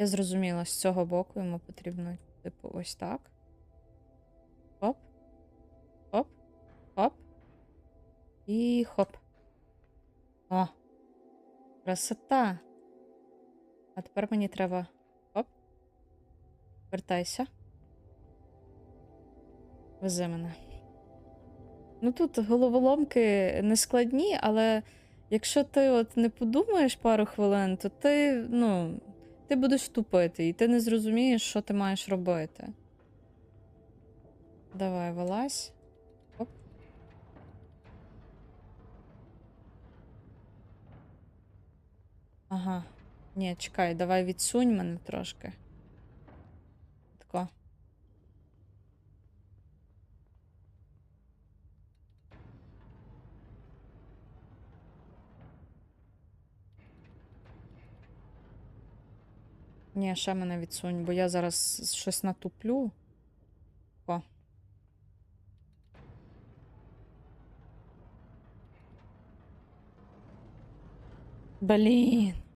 Я зрозуміла, з цього боку йому потрібно, типу, ось так. Хоп. Хоп. Хоп. І хоп. О. Красота. А тепер мені треба. Хоп. Вертайся. Вези мене. Ну тут головоломки не складні, але якщо ти от не подумаєш пару хвилин, то ти, ну, ти будеш тупити, і ти не зрозумієш, що ти маєш робити. Давай, вилазь. Оп. Ага. Ні, чекай, давай відсунь мене трошки. Тако. Ні, ще мене відсунь, бо я зараз щось натуплю. О. Блін.